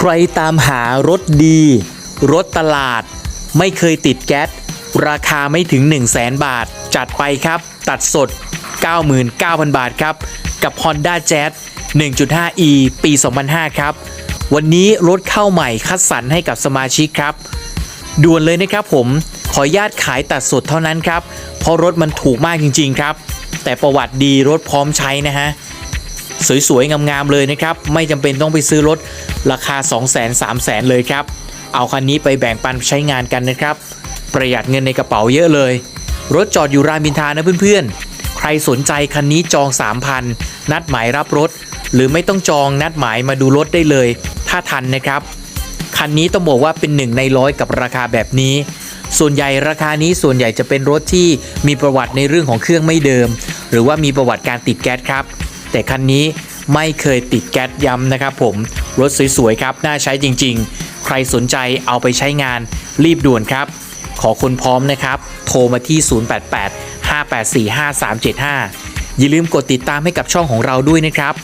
ใครตามหารถดี รถตลาด ไม่เคยติดแก๊สราคาไม่ถึง 1 0 0 0 0แบาท จัดไปครับ ตัดสด 99,000 บาทครับ กับ Honda Jazz 1.5e ปี 2005 ครับ วันนี้รถเข้าใหม่คัดสรรให้กับสมาชิกครับ ด่วนเลยนะครับผมขอญาตขายตัดสดเท่านั้นครับ เพราะรถมันถูกมากจริง ๆ ครับ แต่ประวัติดีรถพร้อมใช้นะฮะ สวยๆ งามๆ เลยนะครับ ไม่จำเป็นต้องไปซื้อรถราคา 2 0 0 0 0 0 3 0 0 เลยครับ เอาคันนี้ไปแบ่งปันใช้งานกันนะครับ ประหยัดเงินในกระเป๋าเยอะเลย รถจอดอยู่รามอินทานะเพื่อนๆ ใครสนใจคันนี้จอง 3,000 นัดหมายรับรถ หรือไม่ต้องจองนัดหมายมาดูรถได้เลย ถ้าทันนะครับ คันนี้ต้องบอกว่าเป็นหนึ่งในร้อยกับราคาแบบนี้ส่วนใหญ่ราคานี้ส่วนใหญ่จะเป็นรถที่มีประวัติในเรื่องของเครื่องไม่เดิม หรือว่ามีประวัติการติดแก๊สครับ แต่คันนี้ไม่เคยติดแก๊สย้ำนะครับผมรถสวยๆครับ น่าใช้จริงๆ ใครสนใจเอาไปใช้งานรีบด่วนครับ ขอคนพร้อมนะครับ โทรมาที่ 088 584 5375 อย่าลืมกดติดตามให้กับช่องของเราด้วยนะครับ